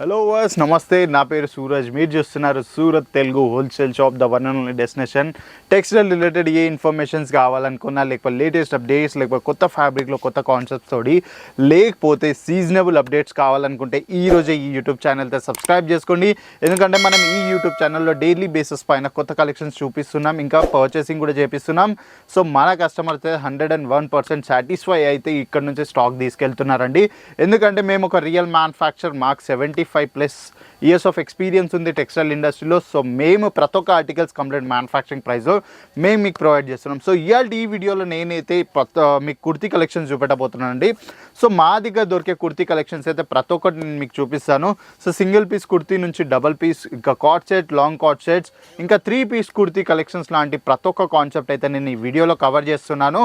Hello verse నమస్తే నా పేరు సూరజ్. మీరు చూస్తున్నారు Surat Telugu wholesale shop the one and only destination textile related A informations కావాలనుకున్నా లేకపోతే లేటెస్ట్ అప్డేట్స్ లేకపోతే కొత్త ఫ్యాబ్రిక్లో కొత్త కాన్సెప్ట్స్ తోటి లేకపోతే సీజనబుల్ అప్డేట్స్ కావాలనుకుంటే ఈ రోజే ఈ యూట్యూబ్ ఛానల్తో సబ్స్క్రైబ్ చేసుకోండి. ఎందుకంటే మనం ఈ యూట్యూబ్ ఛానల్లో డైలీ బేసిస్ పైన కొత్త కలెక్షన్స్ చూపిస్తున్నాం ఇంకా పర్చేసింగ్ కూడా చేపిస్తున్నాం. సో మన కస్టమర్స్ అయితే hundred and one percent satisfy అయితే ఇక్కడ నుంచి స్టాక్ తీసుకెళ్తున్నారండి. ఎందుకంటే మేము ఒక real manufacture mark seventy five plus years of experience ఉంది టెక్స్టైల్ ఇండస్ట్రీలో సో మేము ప్రతి ఒక్క ఆర్టికల్స్ కంప్లీట్ మ్యానుఫ్యాక్చరింగ్ ప్రైస్లో మేము మీకు ప్రొవైడ్ చేస్తున్నాం. సో ఇవాళ ఈ వీడియోలో నేనైతే ప్రత మీకు కుర్తీ కలెక్షన్స్ చూపెట్టబోతున్నానండి. సో మా దగ్గర దొరికే కుర్తీ కలెక్షన్స్ అయితే ప్రతి ఒక్కటి నేను మీకు చూపిస్తాను. సో సింగిల్ పీస్ కుర్తీ నుంచి డబల్ పీస్ ఇంకా cot set long cot sets ఇంకా త్రీ పీస్ కుర్తీ కలెక్షన్స్ లాంటి ప్రతి ఒక్క కాన్సెప్ట్ అయితే నేను ఈ వీడియోలో కవర్ చేస్తున్నాను.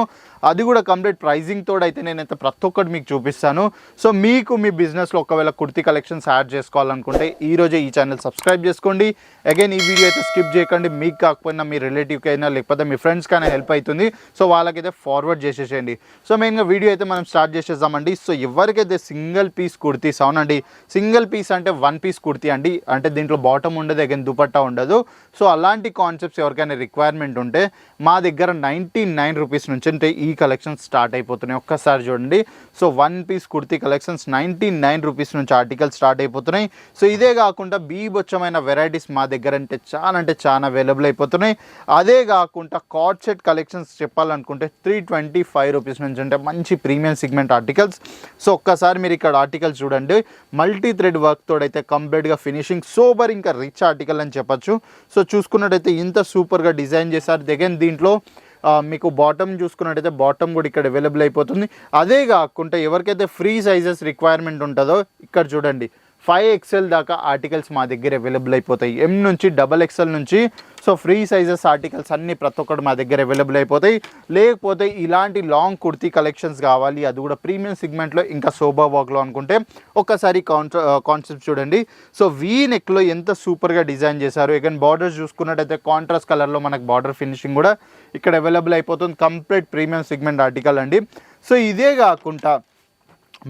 అది కూడా కంప్లీట్ ప్రైజింగ్ తోడు అయితే నేనైతే ప్రతి ఒక్కటి మీకు చూపిస్తాను. సో మీకు మీ బిజినెస్లో ఒకవేళ కుర్తీ కలెక్షన్స్ యాడ్ చేసుకోవాలనుకుంటే ఈ రోజే ఈ ఛానల్ సబ్స్క్రైబ్ చేసుకోండి. అగైన్ ఈ వీడియో అయితే స్కిప్ చేయకండి. మీకు కాకపోయినా మీ రిలేటివ్కి అయినా లేకపోతే మీ ఫ్రెండ్స్కి అయినా హెల్ప్ అవుతుంది. సో వాళ్ళకైతే ఫార్వర్డ్ చేసేసేయండి. సో మెయిన్గా వీడియో అయితే మనం స్టార్ట్ చేసేద్దామండి. సో ఎవరికైతే సింగిల్ పీస్ కుర్తీస్ అవునండి సింగిల్ పీస్ అంటే వన్ పీస్ కుర్తీ అండి. అంటే దీంట్లో బాటమ్ ఉండదు అగైన్ దుపట్టా ఉండదు. సో అలాంటి కాన్సెప్ట్స్ ఎవరికైనా రిక్వైర్మెంట్ ఉంటే మా దగ్గర నైంటీ నైన్ రూపీస్ నుంచి అంటే ఈ కలెక్షన్స్ స్టార్ట్ అయిపోతున్నాయి. ఒక్కసారి చూడండి. So one piece kurti collections ninety nine rupees నుంచి ఆర్టికల్స్ స్టార్ట్ అయిపోతున్నాయి. సో ఇదే కాకుండా బీభత్సమైన వెరైటీస్ మా దగ్గర అంటే చాలా అంటే చాలా అవైలబుల్ అయిపోతున్నాయి. అదే కాకుండా కార్డ్ సెట్ కలెక్షన్స్ చెప్పాలనుకుంటే త్రీ ట్వంటీ ఫైవ్ రూపీస్ నుంచి అంటే మంచి ప్రీమియం సిగ్మెంట్ ఆర్టికల్స్ సో ఒక్కసారి మీరు ఇక్కడ ఆర్టికల్స్ చూడండి. మల్టీ థ్రెడ్ వర్క్ తోడైతే కంప్లీట్గా ఫినిషింగ్ సూపర్ ఇంకా రిచ్ ఆర్టికల్ అని చెప్పొచ్చు. సో చూసుకున్నట్టయితే ఇంత సూపర్గా డిజైన్ చేశారు. దగ్గర దీంట్లో మీకు బాటమ్ చూసుకున్నట్టయితే బాటమ్ కూడా ఇక్కడ అవైలబుల్ అయిపోతుంది. అదే కాకుండా ఎవరికైతే ఫ్రీ సైజెస్ రిక్వైర్మెంట్ ఉంటుందో ఇక్కడ చూడండి. ఫైవ్ ఎక్స్ఎల్ దాకా ఆర్టికల్స్ మా దగ్గర అవైలబుల్ అయిపోతాయి. ఎం నుంచి డబల్ ఎక్స్ఎల్ నుంచి సో ఫ్రీ సైజెస్ ఆర్టికల్స్ అన్నీ ప్రతి ఒక్కటి మా దగ్గర అవైలబుల్ అయిపోతాయి. లేకపోతే ఇలాంటి లాంగ్ కుర్తీ కలెక్షన్స్ కావాలి. అది కూడా ప్రీమియం సిగ్మెంట్లో ఇంకా సోబా వాక్లో అనుకుంటే ఒక్కసారి కాన్సెప్ట్ uh, చూడండి. సో వీ నెక్లో ఎంత సూపర్గా డిజైన్ చేశారు. ఇక బార్డర్స్ చూసుకున్నట్టయితే కాంట్రాస్ట్ కలర్లో మనకు బార్డర్ ఫినిషింగ్ కూడా ఇక్కడ అవైలబుల్ అయిపోతుంది. కంప్లీట్ ప్రీమియం సిగ్మెంట్ ఆర్టికల్ అండి. సో ఇదే కాకుండా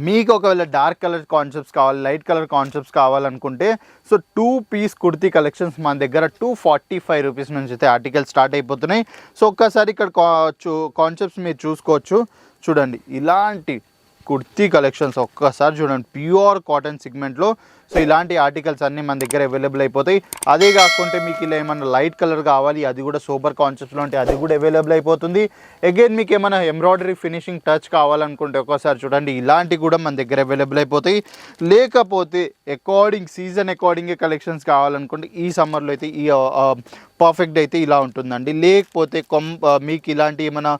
మీకు ఒకవేళ డార్క్ కలర్ కాన్సెప్ట్స్ కావాలి లైట్ కలర్ కాన్సెప్ట్స్ కావాలనుకుంటే so two piece kurti collections మన దగ్గర టూ ఫార్టీ ఫైవ్ రూపీస్ నుంచి అయితే ఆర్టికల్ స్టార్ట్ అయిపోతున్నాయి. సో ఒక్కసారి ఇక్కడ కాన్సెప్ట్స్ మీరు చూసుకోవచ్చు. చూడండి ఇలాంటి కుర్తీ కలెక్షన్స్ ఒక్కసారి చూడండి. ప్యూర్ కాటన్ సిగ్మెంట్లో సో ఇలాంటి ఆర్టికల్స్ అన్నీ మన దగ్గర అవైలబుల్ అయిపోతాయి. అదే కాకుంటే మీకు ఇలా ఏమైనా లైట్ కలర్ కావాలి అది కూడా సూపర్ కాన్సెప్ట్లో ఉంటే అది కూడా అవైలబుల్ అయిపోతుంది. అగైన్ మీకు ఏమైనా ఎంబ్రాయిడరీ ఫినిషింగ్ టచ్ కావాలనుకుంటే ఒక్కసారి చూడండి ఇలాంటివి కూడా మన దగ్గర అవైలబుల్ అయిపోతాయి. లేకపోతే అకార్డింగ్ సీజన్ అకార్డింగ్ కలెక్షన్స్ కావాలనుకుంటే ఈ సమ్మర్లో అయితే ఈ పర్ఫెక్ట్ అయితే ఇలా ఉంటుందండి. లేకపోతే కొం మీకు ఇలాంటి ఏమైనా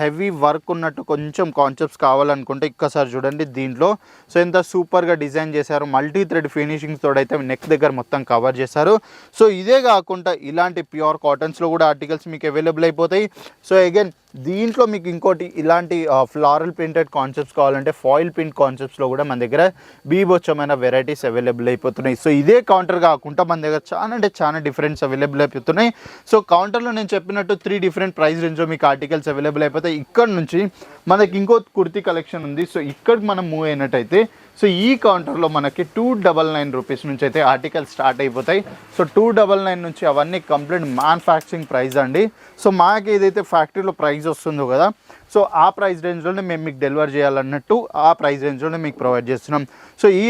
హెవీ వర్క్ ఉన్నట్టు కొంచెం కాన్సెప్ట్స్ కావాలనుకుంటే ఒక్కసారి చూడండి దీంట్లో. సో ఎంత సూపర్గా డిజైన్ చేశారు మల్టీ థ్రెడ్ ఫినిషింగ్స్తో తోడైతే నెక్ దగ్గర మొత్తం కవర్ చేశారు. సో ఇదే కాకుండా ఇలాంటి ప్యూర్ కాటన్స్లో కూడా ఆర్టికల్స్ మీకు అవైలబుల్ అయిపోతాయి. సో అగైన్ దీంట్లో మీకు ఇంకోటి ఇలాంటి ఫ్లారల్ ప్రింటెడ్ కాన్సెప్ట్స్ కావాలంటే ఫాయిల్ ప్రింట్ కాన్సెప్ట్స్లో కూడా మన దగ్గర బీబొచ్చమైన వెరైటీస్ అవైలబుల్ అయిపోతున్నాయి. సో ఇదే కౌంటర్ కాకుండా మన దగ్గర చాలా అంటే చాలా డిఫరెంట్స్ అవైలబుల్ అయిపోతున్నాయి. సో కౌంటర్లో నేను చెప్పినట్టు త్రీ డిఫరెంట్ ప్రైస్ రేంజ్లో మీకు ఆర్టికల్స్ అవైలబుల్ అయిపోతాయి. ఇక్కడ నుంచి మనకి ఇంకో కుర్తీ కలెక్షన్ ఉంది. సో ఇక్కడికి మనం మూవ్ అయినట్టయితే సో ఈ కౌంటర్లో మనకి టూ డబల్ నైన్ రూపీస్ నుంచి అయితే ఆర్టికల్స్ స్టార్ట్ అయిపోతాయి. సో టూ డబల్ నైన్ నుంచి అవన్నీ కంప్లీట్ మ్యానుఫ్యాక్చరింగ్ ప్రైస్ అండి. సో మాకు ఏదైతే ఫ్యాక్టరీలో ప్రైస్ వస్తుందో కదా సో ఆ ప్రైస్ రేంజ్లోనే మేము మీకు డెలివర్ చేయాలన్నట్టు ఆ ప్రైస్ రేంజ్లోనే మీకు ప్రొవైడ్ చేస్తున్నాం. సో ఈ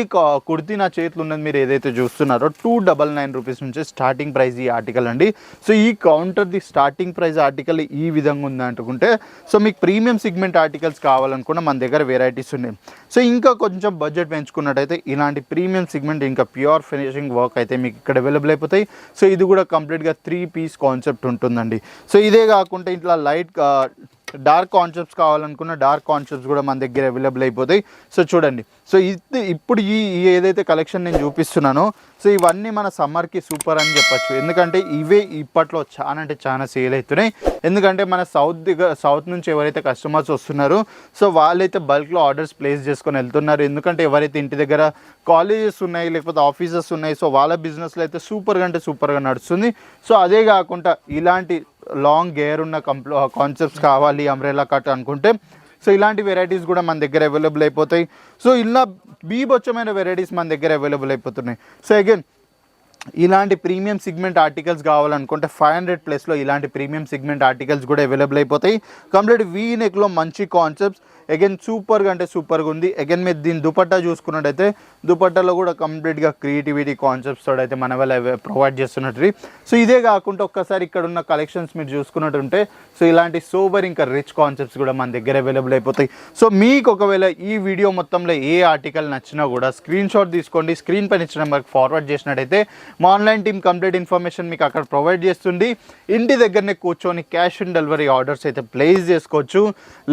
కుర్తీ నా చేతిలో ఉన్నది మీరు ఏదైతే చూస్తున్నారో టూ డబల్ నైన్ రూపీస్ నుంచి స్టార్టింగ్ ప్రైస్ ఈ ఆర్టికల్ అండి. సో ఈ కౌంటర్ది స్టార్టింగ్ ప్రైస్ ఆర్టికల్ ఈ విధంగా ఉంది అనుకుంటే సో మీకు ప్రీమియం సిగ్మెంట్ ఆర్టికల్స్ కావాలనుకున్న మన దగ్గర వెరైటీస్ ఉన్నాయి. సో ఇంకా కొంచెం బడ్జెట్ పెంచుకున్నట్టయితే ఇలాంటి ప్రీమియం సిగ్మెంట్ ఇంకా ప్యూర్ ఫినిషింగ్ వర్క్ అయితే మీకు ఇక్కడ అవైలబుల్ అయిపోతాయి. సో ఇది కూడా కంప్లీట్గా త్రీ పీస్ కాన్సెప్ట్ ఉంటుందండి. సో ఇదే కాకుండా ఇట్లా లైట్ డార్క్ కాన్సెప్ట్స్ కావాలనుకున్న డార్క్ కాన్సెప్ట్స్ కూడా మన దగ్గర అవైలబుల్ అయిపోతాయి. సో చూడండి. సో ఇది ఇప్పుడు ఈ ఏదైతే కలెక్షన్ నేను చూపిస్తున్నానో సో ఇవన్నీ మన సమ్మర్కి సూపర్ అని చెప్పొచ్చు. ఎందుకంటే ఇవే ఇప్పట్లో చాలా అంటే చాలా సేల్ అవుతున్నాయి. ఎందుకంటే మన సౌత్ దగ్గర సౌత్ నుంచి ఎవరైతే కస్టమర్స్ వస్తున్నారో సో వాళ్ళైతే బల్క్లో ఆర్డర్స్ ప్లేస్ చేసుకొని వెళ్తున్నారు. ఎందుకంటే ఎవరైతే ఇంటి దగ్గర కాలేజెస్ ఉన్నాయి లేకపోతే ఆఫీసెస్ ఉన్నాయి సో వాళ్ళ బిజినెస్లో అయితే సూపర్గా అంటే సూపర్గా నడుస్తుంది. సో అదే కాకుండా ఇలాంటి లాంగ్ గేర్ ఉన్న కంప్లో కాన్సెప్ట్స్ కావాలి అంబ్రెలా కట్ అనుకుంటే. సో ఇలాంటి వెరైటీస్ కూడా మన దగ్గర అవైలబుల్ అయిపోతాయి. సో ఇలా బీభత్సమైన వెరైటీస్ మన దగ్గర అవైలబుల్ అయిపోతున్నాయి. సో అగైన్ ఇలాంటి ప్రీమియం సిగ్మెంట్ ఆర్టికల్స్ కావాలనుకుంటే ఫైవ్ హండ్రెడ్ ప్లస్లో ఇలాంటి ప్రీమియం సిగ్మెంట్ ఆర్టికల్స్ కూడా అవైలబుల్ అయిపోతాయి. కంప్లీట్ వీ నెక్లో మంచి కాన్సెప్ట్స్ అగైన్ సూపర్గా అంటే సూపర్గా ఉంది. అగైన్ మీరు దీని దుపట్టా చూసుకున్నట్టయితే దుపట్టాలో కూడా కంప్లీట్గా క్రియేటివిటీ కాన్సెప్ట్స్ తోడు అయితే మన వల్ల ప్రొవైడ్ చేస్తున్నట్టు. సో ఇదే కాకుండా ఒక్కసారి ఇక్కడ ఉన్న కలెక్షన్స్ మీరు చూసుకున్నట్టుంటే సో ఇలాంటి సూపర్ ఇంకా రిచ్ కాన్సెప్ట్స్ కూడా మన దగ్గర అవైలబుల్ అయిపోతాయి. సో మీకు ఒకవేళ ఈ వీడియో మొత్తంలో ఏ ఆర్టికల్ నచ్చినా కూడా స్క్రీన్ షాట్ తీసుకోండి. స్క్రీన్ పైన ఇచ్చిన నెంబర్కి ఫార్వర్డ్ చేసినట్టయితే మా ఆన్లైన్ టీమ్ కంప్లీట్ ఇన్ఫర్మేషన్ మీకు అక్కడ ప్రొవైడ్ చేస్తుంది. ఇంటి దగ్గరనే కూర్చొని క్యాష్ ఆన్ డెలివరీ ఆర్డర్స్ అయితే ప్లేస్ చేసుకోవచ్చు.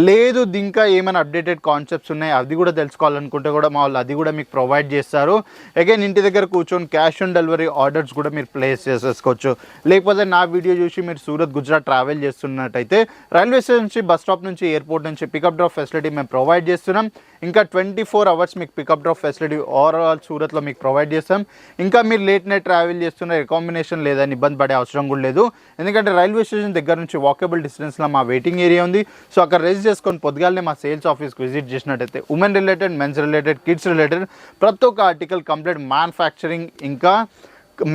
లేదు ఇంకా ఏమైనా అప్డేటెడ్ కాన్సెప్ట్స్ ఉన్నాయి అది కూడా తెలుసుకోవాలనుకుంటే కూడా మా వాళ్ళు అది కూడా మీకు ప్రొవైడ్ చేస్తారు. అగైన్ ఇంటి దగ్గర కూర్చొని క్యాష్ ఆన్ డెలివరీ ఆర్డర్స్ కూడా మీరు ప్లేస్ చేసేసుకోవచ్చు. లేకపోతే నా వీడియో చూసి మీరు సూరత్ గుజరాత్ ట్రావెల్ చేస్తున్నట్టయితే రైల్వే స్టేషన్ నుంచి బస్ స్టాప్ నుంచి ఎయిర్పోర్ట్ నుంచి పికప్ డ్రాప్ ఫెసిలిటీ మేము ప్రొవైడ్ చేస్తున్నాం. ఇంకా ట్వంటీ ఫోర్ అవర్స్ మీకు పికప్ డ్రాప్ ఫెసిలిటీ ఓవరాల్ సూరత్లో మీకు ప్రొవైడ్ చేస్తాం. ఇంకా మీరు లేట్ నైట్ ట్రావెల్ చేస్తున్న అకామిడేషన్ లేదని ఇబ్బంది పడే అవసరం కూడా లేదు. ఎందుకంటే రైల్వే స్టేషన్ దగ్గర నుంచి వాకబుల్ డిస్టెన్స్లో మా వెయిటింగ్ ఏరియా ఉంది. సో అక్కడ రెస్ట్ చేసుకొని పొద్దుగాలనే మా సేల్స్ ఆఫీస్కి విజిట్ చేసినట్టయితే women related men's related kids related ప్రతి ఒక్క ఆర్టికల్ కంప్లీట్ మ్యానుఫ్యాక్చరింగ్ ఇంకా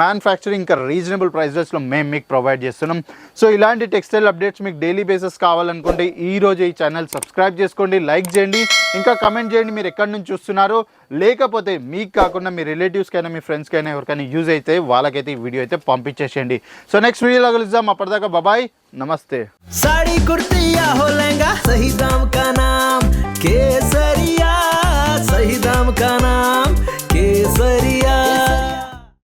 మ్యానుఫ్యాక్చరింగ్ ఇంకా రీజనబుల్ ప్రైజెస్లో మేము మీకు ప్రొవైడ్ చేస్తున్నాం. సో ఇలాంటి టెక్స్టైల్ అప్డేట్స్ మీకు డైలీ బేసిస్ కావాలనుకుంటే ఈరోజు ఈ ఛానల్ సబ్స్క్రైబ్ చేసుకోండి లైక్ చేయండి ఇంకా కమెంట్ చేయండి మీరు ఎక్కడి నుంచి చూస్తున్నారో. లేకపోతే మీకు కాకుండా మీ రిలేటివ్స్కైనా మీ ఫ్రెండ్స్కైనా ఎవరికైనా యూజ్ అయితే వాళ్ళకైతే ఈ వీడియో అయితే పంపించేసేయండి. సో నెక్స్ట్ వీడియోలో కలుద్దాం. అప్పటిదాకా బాబాయ్ నమస్తే. సాడీ కేసరియా కేసరియా